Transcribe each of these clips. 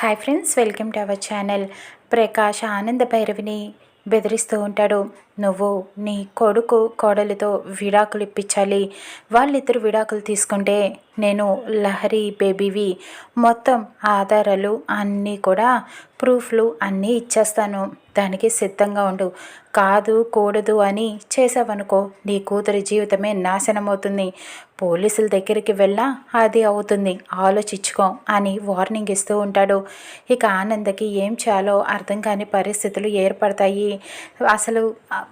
Hi friends welcome to our channel. Prakash Ananda భైరవిని బెదిరిస్తూ ఉంటాడు. నువ్వు నీ కొడుకు కోడలితో విడాకులు ఇప్పించాలి. వాళ్ళిద్దరు విడాకులు తీసుకుంటే నేను లహరి బేబీవి. మొత్తం ఆధారాలు అన్నీ కూడా ప్రూఫ్లు అన్నీ ఇచ్చేస్తాను. దానికి సిద్ధంగా ఉండు. కాదు కూడదు అని చేసావనుకో నీ కూతురి జీవితమే నాశనం అవుతుంది పోలీసుల దగ్గరికి వెళ్ళా అది అవుతుంది. ఆలోచించుకో అని వార్నింగ్ ఇస్తూ ఉంటాడు. ఇక ఆనందకి ఏం చేయాలో అర్థం కాని పరిస్థితులు ఏర్పడతాయి. అసలు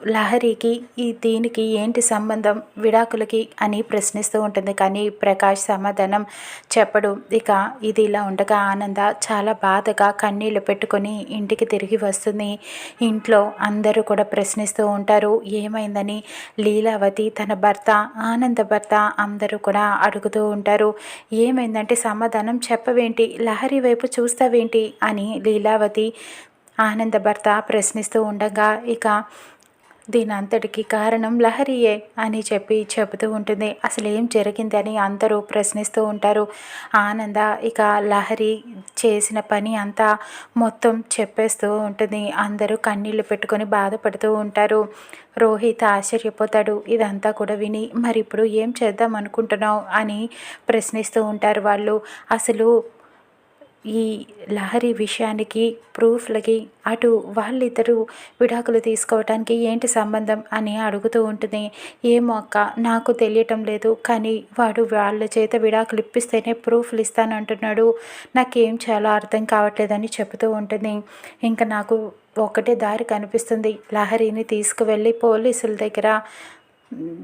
లహరికి ఈ దీనికి ఏంటి సంబంధం? విడాకులకి అని ప్రశ్నిస్తూ ఉంటుంది. కానీ ప్రకాష్ సమాధానం చెప్పడు. ఇక ఇది ఇలా ఉండగా ఆనంద చాలా బాధగా కన్నీళ్ళు పెట్టుకొని ఇంటికి తిరిగి వస్తుంది. ఇంట్లో అందరూ కూడా ప్రశ్నిస్తూ ఉంటారు ఏమైందని? లీలావతి తన భర్త ఆనంద భర్త అందరూ కూడా అడుగుతూ ఉంటారు ఏమైందంటే సమాధానం చెప్పవేంటి? లహరి వైపు చూస్తావేంటి? అని లీలావతి ఆనంద భర్త ప్రశ్నిస్తూ ఉండగా ఇక దీని అంతటికి కారణం లహరియే అని చెప్పి చెబుతూ ఉంటుంది. అసలు ఏం జరిగిందని అందరూ ప్రశ్నిస్తూ ఉంటారు. ఆనంద ఇక లహరి చేసిన పని అంతా మొత్తం చెప్పేస్తూ ఉంటుంది. అందరూ కన్నీళ్ళు పెట్టుకొని బాధపడుతూ ఉంటారు. రోహిత్ ఆశ్చర్యపోతాడు. ఇదంతా కూడా విని మరి ఇప్పుడు ఏం చేద్దాం అనుకుంటున్నావు? అని ప్రశ్నిస్తూ ఉంటారు వాళ్ళు. అసలు ఈ లహరి విషయానికి ప్రూఫ్లకి అటు వాళ్ళిద్దరూ విడాకులు తీసుకోవటానికి ఏంటి సంబంధం అని అడుగుతూ ఉంటుంది. ఏమో అక్క నాకు తెలియటం లేదు కానీ వాడు వాళ్ళ చేత విడాకులు ఇప్పిస్తేనే ప్రూఫ్లు ఇస్తానంటున్నాడు నాకేం చాలా అర్థం కావట్లేదని చెబుతూ ఉంటుంది. ఇంకా నాకు ఒకటే దారి కనిపిస్తుంది. లహరిని తీసుకువెళ్ళి పోలీసుల దగ్గర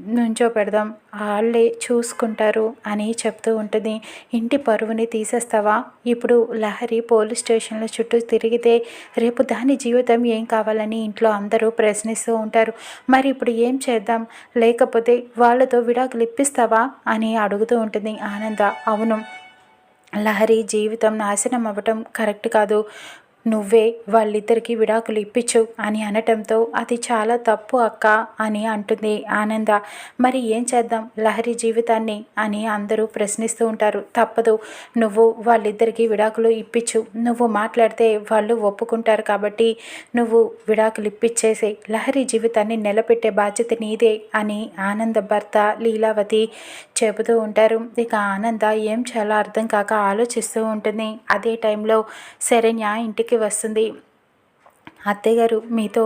నుంచో పెడదాం వాళ్ళే చూసుకుంటారు అని చెప్తూ ఉంటుంది. ఇంటి పరువుని తీసేస్తావా? ఇప్పుడు లహరి పోలీస్ స్టేషన్ల చుట్టూ తిరిగితే రేపు దాని జీవితం ఏం కావాలని ఇంట్లో అందరూ ప్రశ్నిస్తూ ఉంటారు. మరి ఇప్పుడు ఏం చేద్దాం? లేకపోతే వాళ్ళతో విడాకులు ఇప్పిస్తావా? అని అడుగుతూ ఉంటుంది ఆనంద. అవును లహరి జీవితం నాశనం అవ్వటం కరెక్ట్ కాదు. నువ్వే వాళ్ళిద్దరికీ విడాకులు ఇప్పించు అని అనటంతో అది చాలా తప్పు అక్క అని అంటుంది ఆనంద. మరి ఏం చేద్దాం? లహరి జీవితాన్ని అని అందరూ ప్రశ్నిస్తూ ఉంటారు. తప్పదు. నువ్వు వాళ్ళిద్దరికీ విడాకులు ఇప్పించు నువ్వు మాట్లాడితే వాళ్ళు ఒప్పుకుంటారు కాబట్టి నువ్వు విడాకులు ఇప్పించేసే లహరి జీవితాన్ని నిలబెట్టే బాధ్యత నీదే అని ఆనంద భర్త లీలావతి చెబుతూ ఉంటారు. ఇక ఆనంద ఏం చాలా అర్థం కాక ఆలోచిస్తూ ఉంటుంది. అదే టైంలో శరణ్య ఇంటికి ఇంటికి వస్తుంది. అత్తయ్య గారు మీతో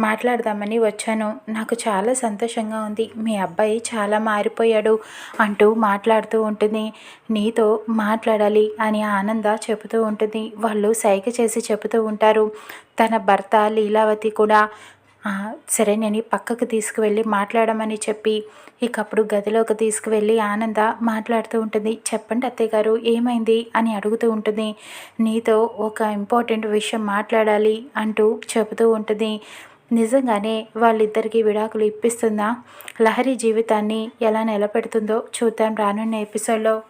మాట్లాడదామని వచ్చాను. నాకు చాలా సంతోషంగా ఉంది. మీ అబ్బాయి చాలా మారిపోయాడు అంటూ మాట్లాడుతూ ఉంటుంది. నీతో మాట్లాడాలి అని ఆనంద చెబుతూ ఉంటుంది. వాళ్ళు సైగ చేసి చెబుతూ ఉంటారు. తన భర్త లీలావతి కూడా సరే నేను పక్కకు తీసుకువెళ్ళి మాట్లాడమని చెప్పి ఇక అప్పుడు గదిలోకి తీసుకువెళ్ళి ఆనంద మాట్లాడుతూ ఉంటుంది. చెప్పండి అత్తయ్య గారు ఏమైంది? అని అడుగుతూ ఉంటుంది. నీతో ఒక ఇంపార్టెంట్ విషయం మాట్లాడాలి అంటూ చెబుతూ ఉంటుంది. నిజంగానే వాళ్ళిద్దరికీ విడాకులు ఇప్పిస్తుందా? లహరి జీవితాన్ని ఎలా నిలబెడుతుందో చూద్దాం రానున్న ఎపిసోడ్లో.